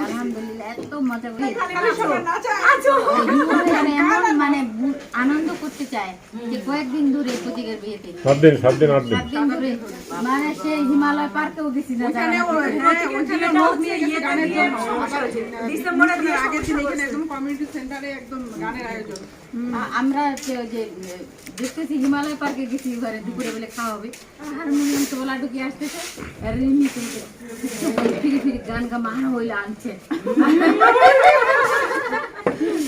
আলহামদুলিল্লাহ এত মজা করি খালি সবাই নাচা মানে এমন মানে বু- আনন্দ করতে চায় যে কয়েকদিন দূরে প্রতীকের বিয়েতে। সাত দিন সাত দিন আট দিন। মানে হিমালয় পার্কেও গেছি না ওখানে যারা- ওই হ্যাঁ ওখানে লোক নিয়ে গেছে গানের জন্য। ডিসেম্বরে দিয়ে আগের এখানে একদম কমিউনিটি সেন্টারে একদম গানের আয়োজন। আমরা যে দেখতেছি হিমালয় পার্কে গেছি ঘরে দুপুরে বেলে খাওয়া হবে। আর মিলিয়ন তোলা ঢুকে আসতেছে রিমি কিন্তু ফিরি ফিরি গান গা মানা হইলে আনছে।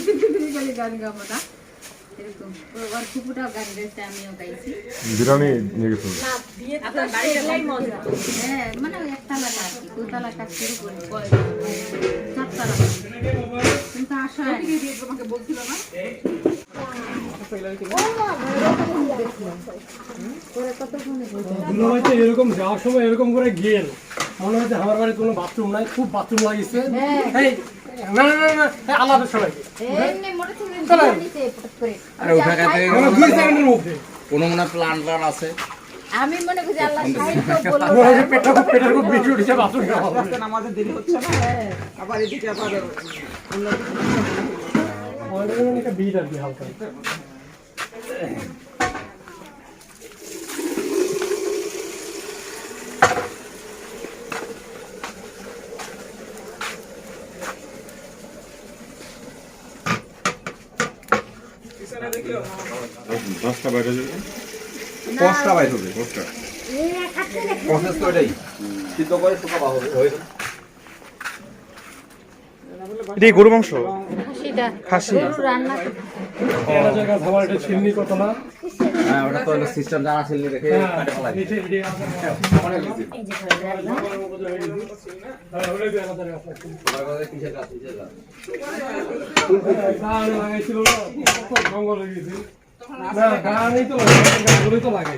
ফিরি ফিরি গান গাবো না নিয়ে গেছিল হ্যাঁ মানে একতলা কাজ দোতলা কাজ শুরু করে। চারতলা। কিন্তু আসলে তোমাকে বলছিল না এরকম যাওয়ার সময় এরকম করে গেল। মনে হচ্ছে আমার বাড়ি কোনো বাথরুম নাই খুব বাথরুম লাগিয়েছে। এই না না না না আলাদা করে। আরে মানে কোনো মনে প্ল্যান প্ল্যান আছে? আমি মনে করছি আল্লাহ সাহিত্য বলল পেটটা খুব পেটের খুব বেশি উঠেছে বাথরুম আমাদের দেরি হচ্ছে না। আবার এদিকে আবার এখানে বিট আর কি হালকা। দশটা বাইরে যাবে? দশটা বাইরে হবে দশটা। প্রসেস তো এটাই। সিদ্ধ করে শুকাবা হবে হয়ে যাবে। এটা গরু মাংস? খাসি? গরু রান্না একটা জায়গা ধাবার এটা ছিন্নি কত না হ্যাঁ দেখে হ্যাঁ হয়ে না? জঙ্গল গেছে গানই তো গানগুলোই তো লাগাই।